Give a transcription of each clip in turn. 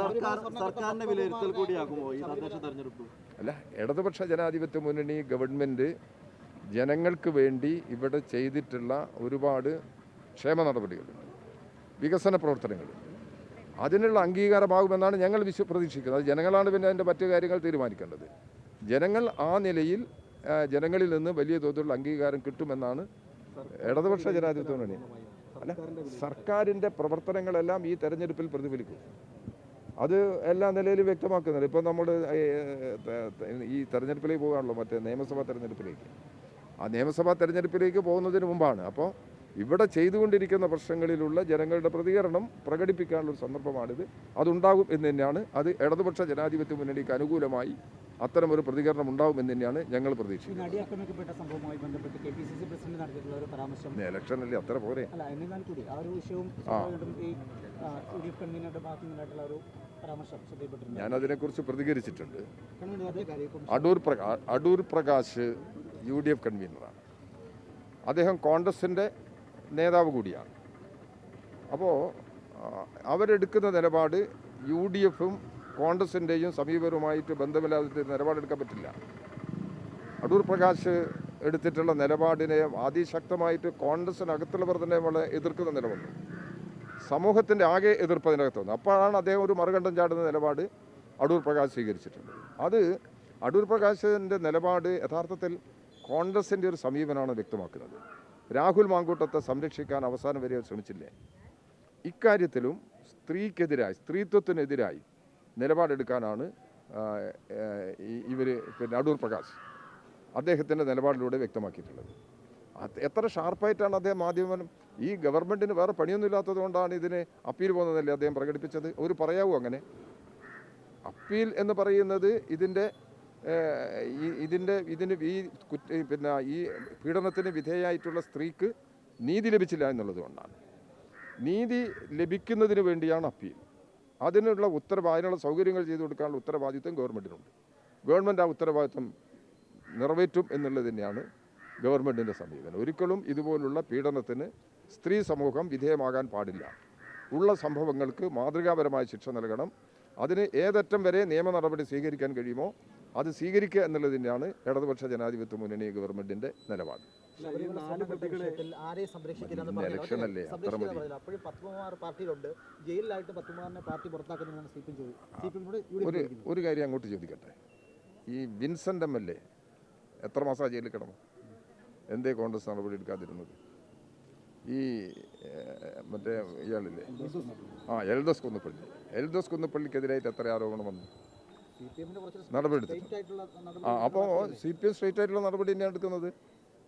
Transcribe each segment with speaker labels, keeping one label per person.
Speaker 1: സർക്കാർ സർക്കാരിന്റെ വിലയിരുത്തൽ കൂടിയാകുമോ ഈ തദ്ദേശ തെരഞ്ഞെടുപ്പ്?
Speaker 2: അല്ല ഇടതുപക്ഷ ജനാധിപത്യ മുന്നണി ഗവൺമെന്റ് ജനങ്ങൾക്ക് വേണ്ടി ഇവിടെ ചെയ്തിട്ടുള്ള ഒരുപാട് ക്ഷേമ നടപടികളുണ്ട് വികസന പ്രവർത്തനങ്ങളുണ്ട് അതിനുള്ള അംഗീകാരമാകുമെന്നാണ് ഞങ്ങൾ വിശ്വ പ്രതീക്ഷിക്കുന്നത്. അത് ജനങ്ങളാണ് പിന്നെ അതിന്റെ മറ്റു കാര്യങ്ങൾ തീരുമാനിക്കേണ്ടത്. ജനങ്ങൾ ആ നിലയിൽ ജനങ്ങളിൽ നിന്ന് വലിയ തോതിലുള്ള അംഗീകാരം കിട്ടുമെന്നാണ് ഇടതുപക്ഷ ജനാധിപത്യ മുന്നണി. അല്ല സർക്കാരിന്റെ പ്രവർത്തനങ്ങളെല്ലാം ഈ തെരഞ്ഞെടുപ്പിൽ പ്രതിഫലിക്കും. അത് എല്ലാ നിലയിലും വ്യക്തമാക്കുന്നുണ്ട്. ഇപ്പം നമ്മൾ ഈ തെരഞ്ഞെടുപ്പിലേക്ക് പോകാണല്ലോ മറ്റേ നിയമസഭാ തെരഞ്ഞെടുപ്പിലേക്ക്. ആ നിയമസഭാ തെരഞ്ഞെടുപ്പിലേക്ക് പോകുന്നതിന് മുമ്പാണ്. അപ്പോൾ ഇവിടെ ചെയ്തുകൊണ്ടിരിക്കുന്ന പ്രശ്നങ്ങളിലുള്ള ജനങ്ങളുടെ പ്രതികരണം പ്രകടിപ്പിക്കാനുള്ള ഒരു സന്ദർഭമാണിത്. അതുണ്ടാകും എന്ന് തന്നെയാണ്. അത് ഇടതുപക്ഷ ജനാധിപത്യ മുന്നണിക്ക് അനുകൂലമായി അത്തരമൊരു പ്രതികരണം ഉണ്ടാകും എന്ന് തന്നെയാണ് ഞങ്ങൾ പ്രതീക്ഷിക്കുന്നത്.
Speaker 3: ഒരു
Speaker 2: പിന്നെ ഇലക്ഷനല്ലേ അത്ര പോരെ.
Speaker 3: അല്ല ഒരു ഒരു
Speaker 2: ഞാൻ അതിനെക്കുറിച്ച് പ്രതികരിച്ചിട്ടുണ്ട്. Adoor Adoor Prakash U D F കൺവീനറാണ്. അദ്ദേഹം കോൺഗ്രസിന്റെ നേതാവ് കൂടിയാണ്. അപ്പോൾ അവരെടുക്കുന്ന നിലപാട് യു ഡി എഫും കോൺഗ്രസിന്റെയും സമീപവുമായിട്ട് ബന്ധമില്ലാതെ നിലപാടെടുക്കാൻ പറ്റില്ല. അടൂർ പ്രകാശ് എടുത്തിട്ടുള്ള നിലപാടിനെ അതിശക്തമായിട്ട് കോൺഗ്രസിനകത്തുള്ളവർ തന്നെ വളരെ എതിർക്കുന്ന നിലവന്നു സമൂഹത്തിന്റെ ആകെ എതിർപ്പ് അതിനകത്ത് വന്നു. അപ്പോഴാണ് അദ്ദേഹം ഒരു മറുകണ്ഠം ചാടുന്ന നിലപാട് അടൂർ പ്രകാശ് സ്വീകരിച്ചിട്ടുണ്ട് അത് അടൂർ പ്രകാശിന്റെ നിലപാട് യഥാർത്ഥത്തിൽ കോൺഗ്രസിന്റെ ഒരു സമീപനമാണ് വ്യക്തമാക്കുന്നത്. രാഹുൽ മാങ്കൂട്ടത്തെ സംരക്ഷിക്കാൻ അവസാനം വരെ ശ്രമിച്ചില്ലേ? ഇക്കാര്യത്തിലും സ്ത്രീക്കെതിരായി സ്ത്രീത്വത്തിനെതിരായി നിലപാടെടുക്കാനാണ് ഇവർ പിന്നെ അടൂർ പ്രകാശ് അദ്ദേഹത്തിന്റെ നിലപാടിലൂടെ വ്യക്തമാക്കിയിട്ടുള്ളത്. എത്ര ഷാർപ്പായിട്ടാണ് അദ്ദേഹം മാധ്യമം ഈ ഗവൺമെന്റിന് വേറെ പണിയൊന്നും ഇല്ലാത്തത് കൊണ്ടാണ് ഇതിന് അപ്പീൽ പോകുന്നതല്ലേ അദ്ദേഹം പ്രകടിപ്പിച്ചത്? ഒരു പറയാവൂ അങ്ങനെ? അപ്പീൽ എന്ന് പറയുന്നത് ഇതിന്റെ ഇതിന്റെ ഇതിന് ഈ കുറ്റ പിന്നെ ഈ പീഡനത്തിന് വിധേയമായിട്ടുള്ള സ്ത്രീക്ക് നീതി ലഭിച്ചില്ല എന്നുള്ളത് കൊണ്ടാണ്. നീതി ലഭിക്കുന്നതിന് വേണ്ടിയാണ് അപ്പീൽ. അതിനുള്ള ഉത്തരവ് അതിനുള്ള സൗകര്യങ്ങൾ ചെയ്തു കൊടുക്കാനുള്ള ഉത്തരവാദിത്വം ഗവൺമെന്റിനുണ്ട് ഗവൺമെന്റ് ആ ഉത്തരവാദിത്വം നിറവേറ്റും എന്നുള്ളത് തന്നെയാണ് ഗവൺമെന്റിന്റെ സമീപനം. ഒരിക്കലും ഇതുപോലുള്ള പീഡനത്തിന് സ്ത്രീ സമൂഹം വിധേയമാകാൻ പാടില്ല. ഉള്ള സംഭവങ്ങൾക്ക് മാതൃകാപരമായ ശിക്ഷ നൽകണം. അതിന് ഏതറ്റം വരെ നിയമ നടപടി സ്വീകരിക്കാൻ കഴിയുമോ അത് സ്വീകരിക്കുക എന്നുള്ളത് തന്നെയാണ് ഇടതുപക്ഷ ജനാധിപത്യ മുന്നണി ഗവൺമെന്റിന്റെ നിലപാട്.
Speaker 4: ആരെയും പറഞ്ഞില്ല. അപ്പോഴും പത്മകുമാർ പാർട്ടിയിലുണ്ട്. ജയിലിലായിട്ട് പത്മകുമാറിനെ പാർട്ടി പുറത്താക്കുന്നതാണ് സി പി എം ചോദിച്ചത് സി പി എമ്മിനോട് യു ഡി എഫ്
Speaker 2: ഒരു. കാര്യം അങ്ങോട്ട് ചോദിക്കട്ടെ. ഈ വിൻസെന്റ് എം എൽ എ എത്ര മാസം ജയിലിൽ കിടന്നു? എന്തേ കോൺഗ്രസ് നടപടി എടുക്കാതിരുന്നത്? ഈ മറ്റേ ഇയാളില്ലേ? ആ എൽദോസ് കുന്നപ്പള്ളി. എൽദോസ് കുന്നപ്പള്ളിക്കെതിരായിട്ട് എത്ര ആരോപണം വന്നു? എടുത്തു
Speaker 4: നടപടി
Speaker 2: ആ അപ്പോൾ സി പി എം സ്ട്രേറ്റ് ആയിട്ടുള്ള നടപടി തന്നെയാണ് എടുക്കുന്നത്.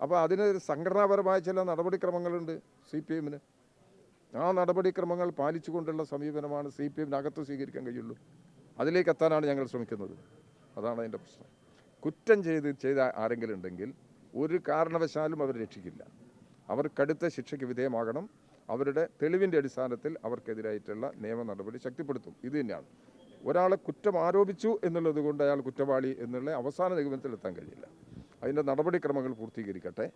Speaker 2: അപ്പോൾ അതിന് സംഘടനാപരമായ ചില നടപടിക്രമങ്ങളുണ്ട് സി പി എമ്മിന് ആ നടപടിക്രമങ്ങൾ പാലിച്ചുകൊണ്ടുള്ള സമീപനമാണ് സി പി എമ്മിനകത്ത് സ്വീകരിക്കാൻ കഴിയുള്ളൂ. അതിലേക്ക് എത്താനാണ് ഞങ്ങൾ ശ്രമിക്കുന്നത്. അതാണ് അതിന്റെ പ്രശ്നം. കുറ്റം ചെയ്ത് ചെയ്ത ആരെങ്കിലും ഉണ്ടെങ്കിൽ ഒരു കാരണവശാലും അവർ രക്ഷിക്കില്ല. അവർ കടുത്ത ശിക്ഷയ്ക്ക് വിധേയമാകണം. അവരുടെ തെളിവിന്റെ അടിസ്ഥാനത്തിൽ അവർക്കെതിരായിട്ടുള്ള നിയമ നടപടി ശക്തിപ്പെടുത്തും. ഇത് തന്നെയാണ്. ഒരാളെ കുറ്റം ആരോപിച്ചു എന്നുള്ളത് കൊണ്ട് അയാൾ കുറ്റവാളി എന്നുള്ള അവസാന നിഗമനത്തിലെത്താൻ കഴിയില്ല. അതിന്റെ നടപടിക്രമങ്ങൾ പൂർത്തീകരിക്കട്ടെ.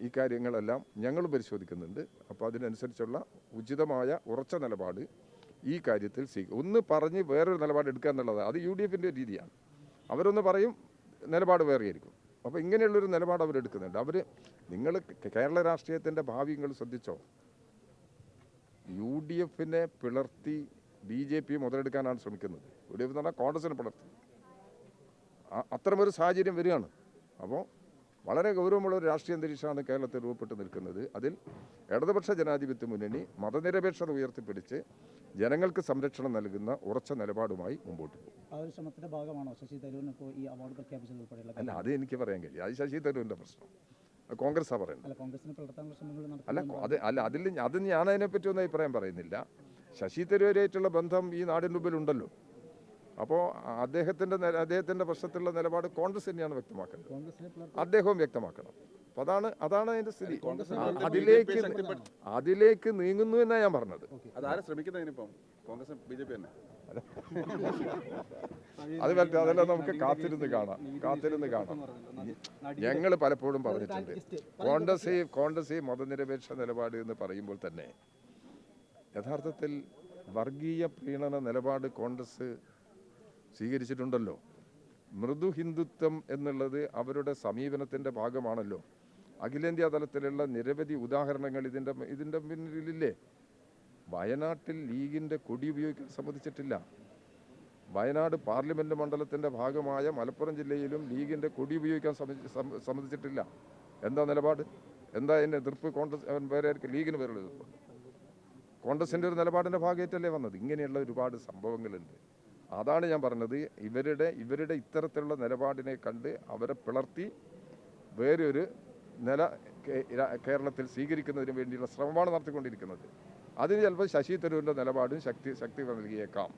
Speaker 2: ഈ കാര്യങ്ങളെല്ലാം ഞങ്ങൾ പരിശോധിക്കുന്നുണ്ട്. അപ്പോൾ അതിനനുസരിച്ചുള്ള ഉചിതമായ ഉറച്ച നിലപാട് ഈ കാര്യത്തിൽ സ്വീകരിക്കും ഒന്ന് പറഞ്ഞ് വേറൊരു നിലപാട് എടുക്കുക എന്നുള്ളത് അത് യു ഡി എഫിന്റെ രീതിയാണ്. അവരൊന്ന് പറയും നിലപാട് വേറെയായിരിക്കും. അപ്പോൾ ഇങ്ങനെയുള്ളൊരു നിലപാട് അവരെടുക്കുന്നുണ്ട് അവർ നിങ്ങൾ കേരള രാഷ്ട്രീയത്തിന്റെ ഭാവി നിങ്ങൾ ശ്രദ്ധിച്ചോ? യു ഡി എഫിനെ പിളർത്തി ബി ജെ പി മുതലെടുക്കാനാണ് ശ്രമിക്കുന്നത്. യു ഡി എഫ് എന്ന് പറഞ്ഞാൽ കോൺഗ്രസിനെ പിളർത്തി. അത്തരമൊരു സാഹചര്യം വരികയാണ്. അപ്പോൾ വളരെ ഗൗരവമുള്ള ഒരു രാഷ്ട്രീയ അന്തരീക്ഷമാണ് കേരളത്തിൽ രൂപപ്പെട്ട് നിൽക്കുന്നത്. അതിൽ ഇടതുപക്ഷ ജനാധിപത്യ മുന്നണി മതനിരപേക്ഷത ഉയർത്തിപ്പിടിച്ച് ജനങ്ങൾക്ക് സംരക്ഷണം നൽകുന്ന ഉറച്ച നിലപാടുമായി മുമ്പോട്ട് പോകും.
Speaker 3: ഭാഗമാണോ ശശി തരൂരിന് ഇപ്പോൾ ഈ അവാർഡ് പ്രഖ്യാപിച്ചത് ഉൾപ്പെടെയുള്ള
Speaker 2: അല്ല? അത് എനിക്ക് പറയാൻ കഴിയും അത് ശശി തരൂരിന്റെ പ്രശ്നം. കോൺഗ്രസ് കോൺഗ്രസ്സാണ് പറയുന്നത്.
Speaker 3: അല്ല
Speaker 2: അത് അല്ല അതിൽ അത് ഞാൻ അതിനെപ്പറ്റി ഒന്നും അഭിപ്രായം പറയുന്നില്ല. ശശി തരൂരായിട്ടുള്ള ബന്ധം ഈ നാടിന്റെ മുമ്പിൽ ഉണ്ടല്ലോ. അപ്പോൾ അദ്ദേഹത്തിന്റെ അദ്ദേഹത്തിന്റെ പ്രശ്നത്തിലുള്ള നിലപാട് കോൺഗ്രസ് തന്നെയാണ്
Speaker 3: പിളർത്താൻ
Speaker 2: അദ്ദേഹവും വ്യക്തമാക്കണം. അപ്പോൾ അതാണ് അതാണ് അതിന്റെ സ്ഥിതി. അതിലേക്ക് അതിലേക്ക് നീങ്ങുന്നു എന്നാണ് ഞാൻ പറഞ്ഞത്. അത് പറ്റും അതെല്ലാം നമുക്ക് കാത്തിരുന്ന് കാണാം. കാത്തിരുന്ന് കാണാം. ഞങ്ങൾ പലപ്പോഴും പറഞ്ഞിട്ടുണ്ട്. കോൺഗ്രസ് കോൺഗ്രസ് മതനിരപേക്ഷ നിലപാട് എന്ന് പറയുമ്പോൾ തന്നെ യഥാർത്ഥത്തിൽ വർഗീയ പ്രീണന നിലപാട് കോൺഗ്രസ് സ്വീകരിച്ചിട്ടുണ്ടല്ലോ. മൃദു ഹിന്ദുത്വം എന്നുള്ളത് അവരുടെ സമീപനത്തിന്റെ ഭാഗമാണല്ലോ. അഖിലേന്ത്യാ തലത്തിലുള്ള നിരവധി ഉദാഹരണങ്ങൾ ഇതിന്റെ ഇതിന്റെ പിന്നിലില്ലേ? വയനാട്ടിൽ ലീഗിന്റെ കൊടി ഉപയോഗിക്കാൻ സമ്മതിച്ചിട്ടില്ല. വയനാട് പാർലമെന്റ് മണ്ഡലത്തിന്റെ ഭാഗമായ മലപ്പുറം ജില്ലയിലും ലീഗിന്റെ കൊടി ഉപയോഗിക്കാൻ സമ്മതിച്ചിട്ടില്ല. എന്താ നിലപാട്? എന്താ എന്റെ എതിർപ്പ്? കോൺഗ്രസ് വേറെ ലീഗിന് വേറെ എതിർപ്പ്? കോൺഗ്രസിന്റെ ഒരു നിലപാടിന്റെ ഭാഗമായിട്ടല്ലേ വന്നത്? ഇങ്ങനെയുള്ള ഒരുപാട് സംഭവങ്ങളുണ്ട്. അതാണ് ഞാൻ പറഞ്ഞത്. ഇവരുടെ ഇവരുടെ ഇത്തരത്തിലുള്ള നിലപാടിനെ കണ്ട് അവരെ പിളർത്തി വേറൊരു നില കേരളത്തിൽ സ്വീകരിക്കുന്നതിന് വേണ്ടിയുള്ള ശ്രമമാണ് നടത്തിക്കൊണ്ടിരിക്കുന്നത്. അതിന് ചിലപ്പോൾ ശശി തരൂരിന്റെ നിലപാടും ശക്തി ശക്തി നൽകിയേക്കാം